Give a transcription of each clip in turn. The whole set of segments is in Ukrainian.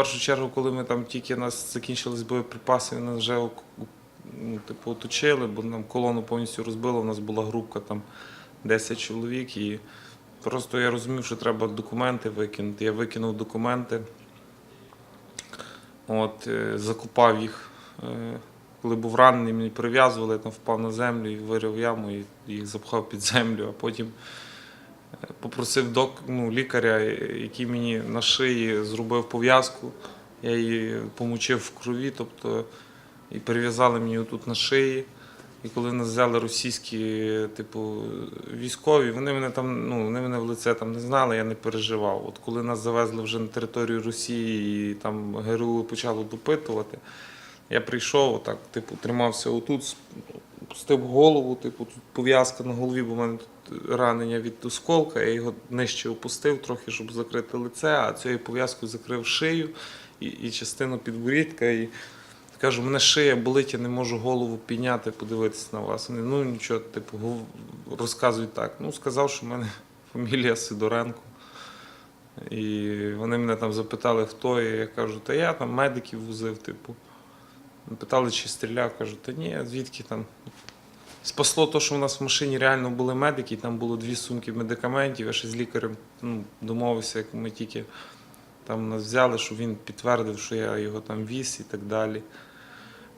першу чергу, коли ми там тільки нас закінчились боєприпаси, нас вже ну, типу, оточили, бо нам колону повністю розбило. У нас була групка там 10 чоловік. І просто я розумів, що треба документи викинути. Я викинув документи, от, е, закопав їх. Е, Коли був ранений, мені прив'язували, я там впав на землю і вирив яму, і їх запхав під землю, а потім попросив док, ну, лікаря, який мені на шиї зробив пов'язку. Я її помочив в крові, тобто і перев'язали мені отут на шиї. І коли нас взяли російські, типу, військові, вони мене там, ну, вони мене в лице там не знали, я не переживав. От коли нас завезли вже на територію Росії і там ГРУ почало допитувати, я прийшов, отак, типу, тримався отут, пустив голову, типу, тут пов'язка на голові, бо в мене тут ранення від осколка, я його нижче опустив трохи, щоб закрити лице, а цією пов'язкою закрив шию і, і частину підборідка. І кажу, мене шия болить, я не можу голову підняти, подивитися на вас. Вони, ну нічого, типу, розказують так. Ну, сказав, що в мене фамілія Сидоренко. І вони мене там запитали, хто я. Я кажу, та я там медиків возив, типу. Питали, чи стріляв, кажу, та ні, звідки там. Спасло те, що у нас в машині реально були медики, і там було дві сумки медикаментів. Я ще з лікарем ну, домовився, як ми тільки там нас взяли, що він підтвердив, що я його там віз і так далі.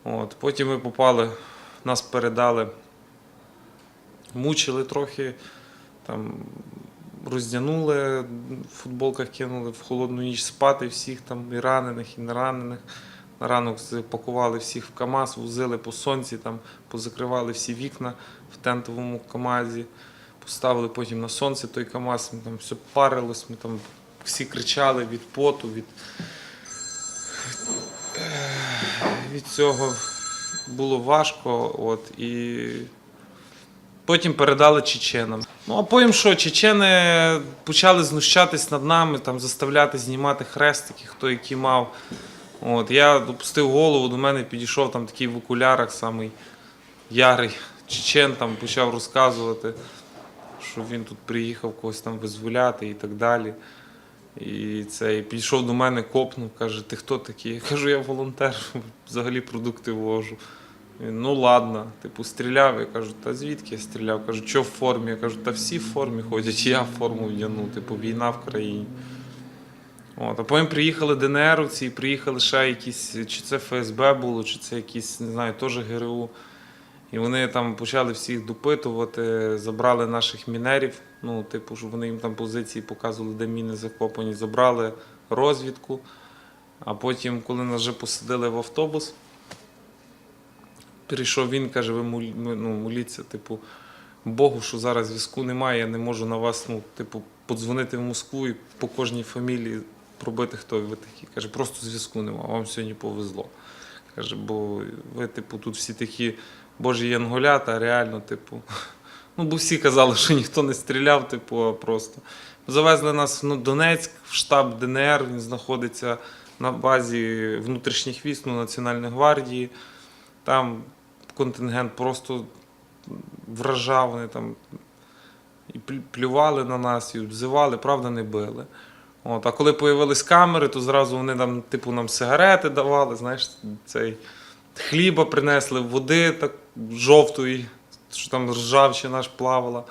От. Потім ми попали, нас передали, мучили трохи, там, роздянули, в футболках кинули в холодну ніч спати всіх там, і ранених, і неранених. На ранок пакували всіх в КАМАЗ, возили по сонці, там, позакривали всі вікна в тентовому КАМАЗі, поставили потім на сонце той КАМАЗ, ми там все парилось, ми там всі кричали від поту, від, від цього було важко. От, і потім передали чеченам. Ну а потім що, чечени почали знущатись над нами, там, заставляти знімати хрестики, хто який мав. От, я опустив голову, до мене підійшов там такий в окулярах, самий ярий чечен, там почав розказувати, що він тут приїхав когось там визволяти і так далі. І цей підійшов до мене, копнув, каже, ти хто такий? Я кажу, я волонтер, взагалі продукти вожу. Він, ну ладно, типу, стріляв. Я кажу, та звідки я стріляв? Кажу, що в формі? Я кажу, та всі в формі ходять, я форму вдягну, типу, війна в країні. От, а потім приїхали ДНРовці, приїхали ще якісь, чи це ФСБ було, чи це якісь, не знаю, теж ГРУ. І вони там почали всіх допитувати, забрали наших мінерів. Ну, типу, щоб вони їм там позиції показували, де міни закопані, забрали розвідку. А потім, коли нас вже посадили в автобус, прийшов він, каже, ви ну, моліться, типу, Богу, що зараз зв'язку немає, я не можу на вас, ну, типу, подзвонити в Москву і по кожній фамілії пробити, хто ви такі. Каже, просто зв'язку немає, вам сьогодні повезло. Каже, бо ви, типу, тут всі такі божі янголята, реально, типу. Ну, бо всі казали, що ніхто не стріляв, типу, а просто. Завезли нас в Донецьк, в штаб ДНР, він знаходиться на базі внутрішніх військ ну, Національної гвардії. Там контингент просто вражав, вони там і плювали на нас, і обзивали, правда, не били. От, а коли появились камери, то зразу вони там, типу, нам сигарети давали, знаєш, цей хліба принесли, води так жовтої, що там ржавчина наш плавала.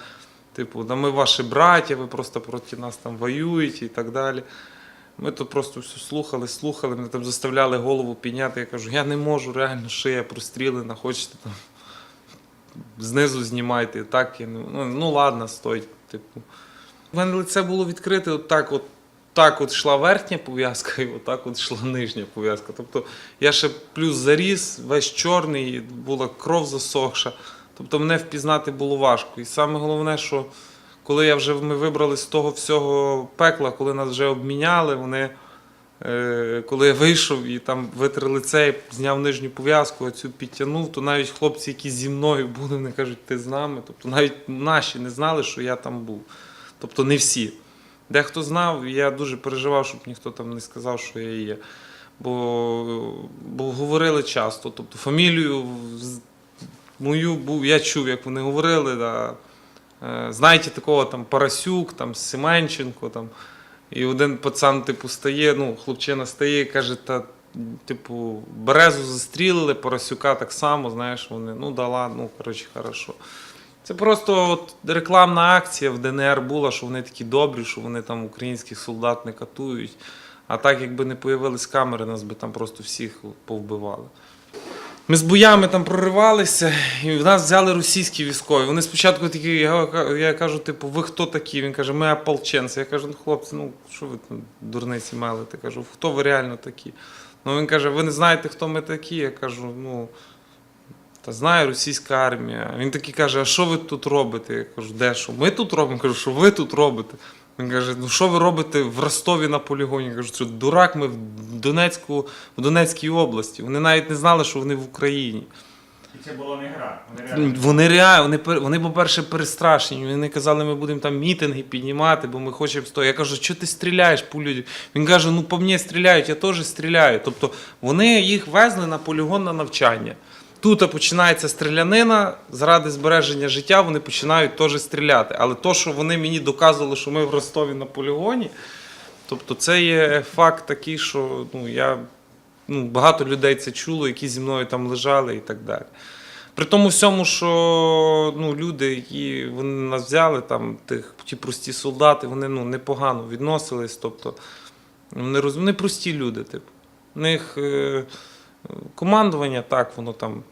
Типу, да ми ваші браття, ви просто проти нас там воюєте і так далі. Ми тут просто все слухали, слухали, мене там заставляли голову підняти. Я кажу, я не можу, реально, шия прострілена, хочете там знизу знімайте. Так, я не... ну, ну ладно, стой. Типу. У мене лице було відкрите, от так от. Так от йшла верхня пов'язка, і отак от йшла нижня пов'язка. Тобто я ще плюс заріс, весь чорний, була кров засохша. Тобто мене впізнати було важко. І саме головне, що коли я вже ми вибрали з того всього пекла, коли нас вже обміняли, вони, е, коли я вийшов і там витер лице, зняв нижню пов'язку, оцю підтягнув, то навіть хлопці, які зі мною були, вони кажуть, ти з нами. Тобто навіть наші не знали, що я там був. Тобто не всі. Дехто знав, я дуже переживав, щоб ніхто там не сказав, що я є. Бо, бо говорили часто. Тобто фамілію мою був, я чув, як вони говорили. Да. Е, Знаєте, такого там Парасюк, там Семенченко, там, І один пацан, типу, стає, ну, хлопчина стає і каже, та, типу, березу застрілили, Поросюка так само, знаєш, вони, ну да ладно, ну, коротше, хорошо. Це просто от рекламна акція в ДНР була, що вони такі добрі, що вони там українських солдат не катують. А так, якби не появились камери, нас би там просто всіх повбивали. Ми з боями там проривалися, і в нас взяли російські військові. Вони спочатку такі, я, я кажу, типу, ви хто такі? Він каже, ми ополченці. Я кажу, ну хлопці, ну що ви там дурниці мелите? Кажу, хто ви реально такі? Ну він каже, ви не знаєте, хто ми такі? Я кажу, ну. Та знає російська армія. Він такий каже: а що ви тут робите? Я кажу, де що? Ми тут робимо? кажу, що ви тут робите? Він каже: ну що ви робите в Ростові на полігоні? Я кажу, що дурак, ми в Донецьку, в Донецькій області. Вони навіть не знали, що вони в Україні. І це була не гра. Вони реально Вони реально, вони, вони, по-перше, перестрашені. Вони казали, ми будемо там мітинги піднімати, бо ми хочемо стояти. Я кажу, що ти стріляєш по людям? Він каже, ну по мені стріляють, я теж стріляю. Тобто вони їх везли на полігон на навчання. Тут починається стрілянина, заради збереження життя вони починають теж стріляти. Але то, що вони мені доказували, що ми в Ростові на полігоні, тобто це є факт такий, що ну, я, ну, багато людей це чуло, які зі мною там лежали і так далі. При тому всьому, що ну, люди, які вони нас взяли, там, тих, ті прості солдати, вони ну, непогано відносились. Тобто, вони, роз... вони прості люди. Типу. У них е... командування, так, воно там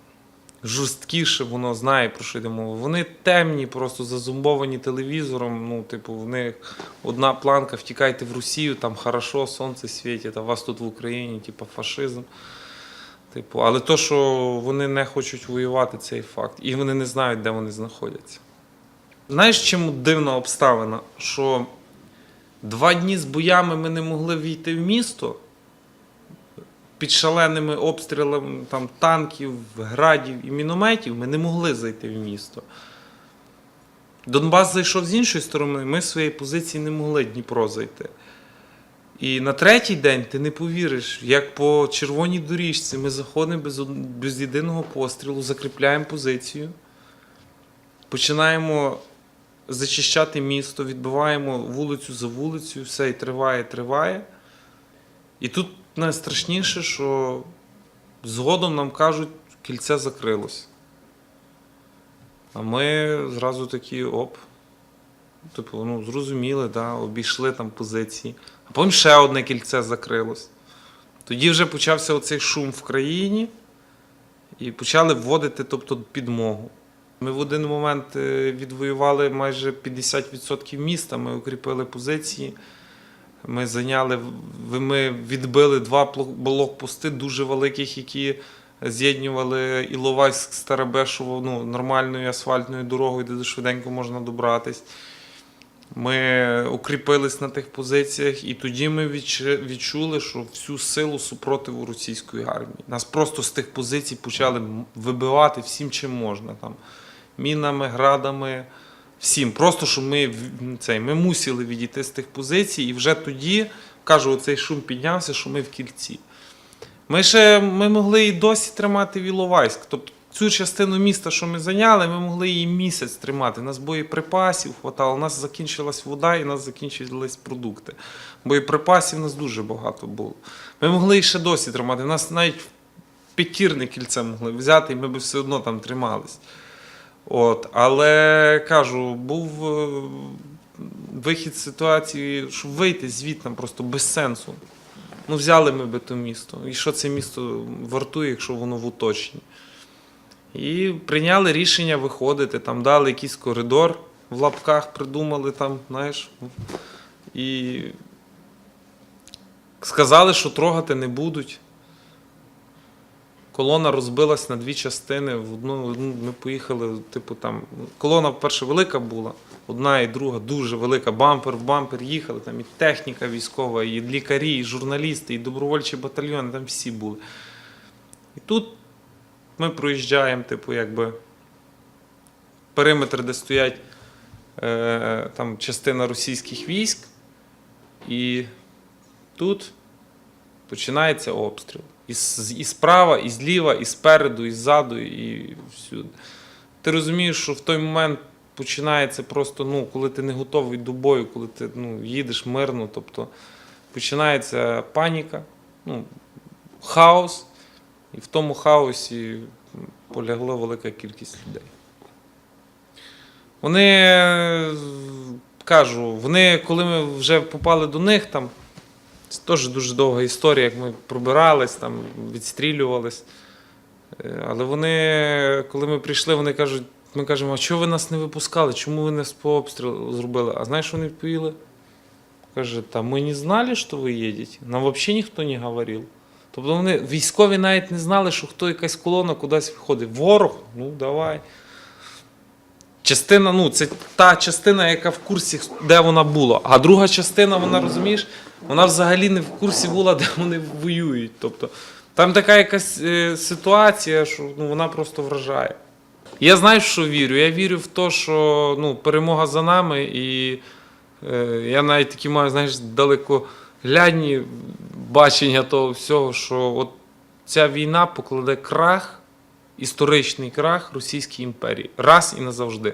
жорсткіше, воно знає, про що йде мова. Вони темні, просто зазумбовані телевізором. Ну, типу, в них одна планка, втікайте в Росію, там хорошо, сонце світить, а вас тут в Україні, типу, фашизм. Типу, але то, що вони не хочуть воювати, це і факт. І вони не знають, де вони знаходяться. Знаєш, чому дивна обставина? Що два дні з боями ми не могли війти в місто під шаленими обстрілами там, танків, градів і мінометів ми не могли зайти в місто. Донбас зайшов з іншої сторони, ми з своєї позиції не могли Дніпро зайти. І на третій день ти не повіриш, як по червоній доріжці ми заходимо без, без єдиного пострілу, закріпляємо позицію, починаємо зачищати місто, відбиваємо вулицю за вулицею, все і триває, триває. І тут найстрашніше, що згодом нам кажуть, кільце закрилось. А ми зразу такі оп. Типу, ну, зрозуміли, да, обійшли там позиції. А потім ще одне кільце закрилось. Тоді вже почався оцей шум в країні і почали вводити тобто, підмогу. Ми в один момент е, відвоювали майже 50% міста, ми укріпили позиції. Ми зайняли, ми відбили два блокпости дуже великих, які з'єднували Іловайськ Старобешово ну, нормальною асфальтною дорогою, де швиденько можна добратись. Ми укріпились на тих позиціях, і тоді ми відчули, що всю силу супротиву російської армії. Нас просто з тих позицій почали вибивати всім, чим можна. Там, мінами, градами, всім. Просто що ми, цей, ми мусили відійти з тих позицій, і вже тоді, кажу, оцей шум піднявся, що ми в кільці. Ми ще ми могли і досі тримати Віловайськ. Тобто цю частину міста, що ми зайняли, ми могли її місяць тримати. У нас боєприпасів хватало, у нас закінчилась вода і у нас закінчились продукти. Боєприпасів у нас дуже багато було. Ми могли і ще досі тримати. У нас навіть п'ятірне кільце могли взяти, і ми б все одно там тримались. От, але кажу, був е, вихід з ситуації, щоб вийти звідти просто без сенсу. Ну, взяли ми би то місто. І що це місто вартує, якщо воно в уточні? І прийняли рішення виходити, там дали якийсь коридор в лапках, придумали там, знаєш. І сказали, що трогати не будуть. Колона розбилась на дві частини. В одну, ми поїхали, типу там. Колона, перша велика була, одна і друга дуже велика. Бампер в бампер їхали. Там і техніка військова, і лікарі, і журналісти, і добровольчі батальйони, там всі були. І тут ми проїжджаємо, типу, якби периметр, де стоять е, там частина російських військ, і тут починається обстріл. І, і справа, і зліва, і спереду, і ззаду, і всюди. Ти розумієш, що в той момент починається просто, ну, коли ти не готовий до бою, коли ти ну, їдеш мирно, тобто починається паніка, ну, хаос, і в тому хаосі полягла велика кількість людей. Вони кажу, вони, коли ми вже попали до них, там це теж дуже довга історія, як ми пробирались, там, відстрілювались. Е, Але вони, коли ми прийшли, вони кажуть, ми кажемо, а чого ви нас не випускали? Чому ви нас по обстрілу зробили? А знаєш, що вони відповіли? Каже, та ми не знали, що ви їдете. Нам взагалі ніхто не говорив. Тобто вони військові навіть не знали, що хто якась колона кудись виходить. Ворог, ну давай. Частина, ну, це та частина, яка в курсі, де вона була. А друга частина, вона розумієш, вона взагалі не в курсі була, де вони воюють. Тобто там така якась е, ситуація, що ну, вона просто вражає. Я знаю, що вірю. Я вірю в те, що ну, перемога за нами, і е, я навіть такі маю, знаєш, далекоглядні бачення того всього, що от ця війна покладе крах, історичний крах Російської імперії. Раз і назавжди.